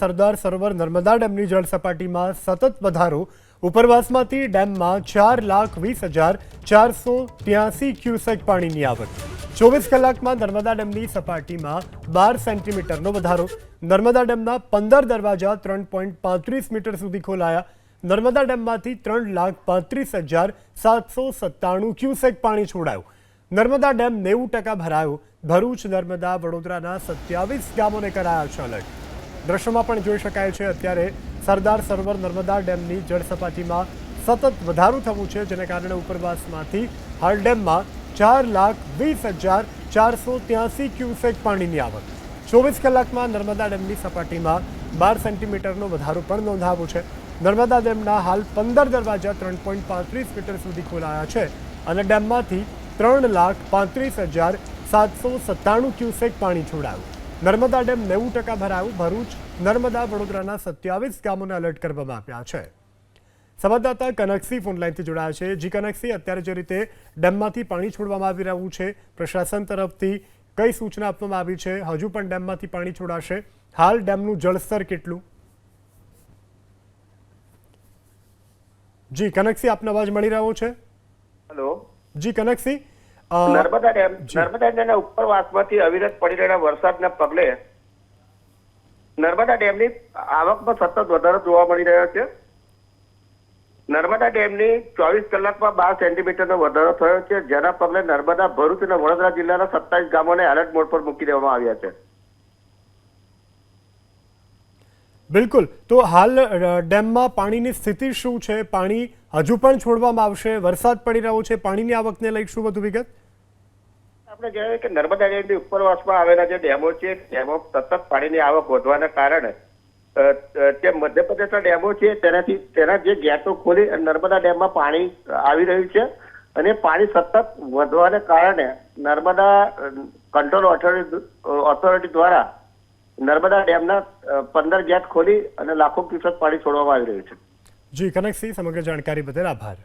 સરદાર સરોવર નર્મદા ડેમની જળ સતત વધારો. ઉપરવાસમાંથી ડેમમાં ચાર લાખ વીસ હજાર ચારસો ત્યાસી ક્યુસેક પાણીની આવક. ચોવીસ કલાકમાં નર્મદા ડેમની સપાટીમાં બાર સેન્ટીમીટરનો વધારો. નર્મદા ડેમના પંદર દરવાજા ત્રણ પોઈન્ટ પાંત્રીસ મીટર સુધી ખોલાયા. નર્મદા ડેમમાંથી ત્રણ લાખ પાંત્રીસ હજાર સાતસો સત્તાણું ક્યુસેક પાણી છોડાયું. નર્મદા ડેમ નેવું ટકા ભરાયો. ભરૂચ, નર્મદા, વડોદરાના સત્યાવીસ ગામોને કરાયા છે અલર્ટ દ્રશ્યમાં પણ જોઈ શકાય છે, અત્યારે સરદાર સરોવર નર્મદા ડેમની જળ સપાટીમાં સતત વધારો થવું છે, જેને કારણે ઉપરવાસમાંથી હાલ ડેમમાં ચાર લાખ વીસ હજાર ચારસો ત્યાસી ક્યુસેક પાણીની આવક. ચોવીસ કલાકમાં નર્મદા ડેમની સપાટીમાં બાર સેન્ટીમીટરનો વધારો પણ નોંધાવો છે. નર્મદા ડેમના હાલ પંદર દરવાજા ત્રણ પોઈન્ટ પાંત્રીસ મીટર સુધી ખોલાયા છે અને ડેમમાંથી ત્રણ લાખ પાંત્રીસ હજાર સાતસો સત્તાણું ક્યુસેક પાણી છોડાયું. નર્મદા ડેમ નેવું ટકા ભરાયું. ભરૂચ નર્મદા વડોદરાના સત્યાવીસ ગામોને અલર્ટ કરવામાં આવ્યા છે. સંવાદદાતા કનકસી ફોનલાઇનથી જોડાયા છે. જી કનકસી અત્યારે જે રીતે ડેમમાંથી પાણી છોડવામાં આવી રહ્યું છે પ્રશાસન તરફથી કઈ સૂચના આપવામાં આવી છે? હજુ પણ ડેમમાંથી પાણી છોડાશે. હાલ ડેમનું જળસ્તર કેટલું? જી કનકસી આપનો અવાજ મળી રહ્યો છે? હેલો. જી કનકસી નર્મદા ડેમ નર્મદા ડેમના ઉપરવાસમાંથી અવિરત પડી રહેલા વરસાદના પગલે નર્મદા ડેમની આવકમાં સતત વધારો જોવા મળી રહ્યો છે. નર્મદા ડેમની ચોવીસ કલાકમાં બાર સેન્ટીમીટરનો વધારો થયો છે જેના પગલે નર્મદા ભરૂચ અને વડોદરા જિલ્લાના સત્તાવીસ ગામોને એલર્ટ મોડ પર મૂકી દેવામાં આવ્યા છે. બિલકુલ. તો હાલ ડેમમાં પાણીની સ્થિતિ શું છે? પાણી હજુ પણ છોડવામાં આવશે વરસાદ પડી રહ્યો છે પાણીની આવકને લઈ શું વધુ વિગત? આપણે જણાવીએ કે નર્મદા ડેમની ઉપરવાસમાં આવેલા જે ડેમો છે ડેમો સતત પાણીની આવક વધવાના કારણે અ, મધ્યપ્રદેશના ડેમો છે તેનાથી તેના જે ગેટો ખોલી નર્મદા ડેમમાં પાણી આવી રહ્યું છે અને પાણી સતત વધવાને કારણે નર્મદા કંટ્રોલ ઓથોરિટી ઓથોરિટી દ્વારા નર્મદા ડેમના પંદર ગેટ ખોલી અને લાખો ક્યુસેક પાણી છોડવામાં આવી રહ્યું છે. જી કનકસિંહ સમગ્ર જાણકારી બદલ આભાર.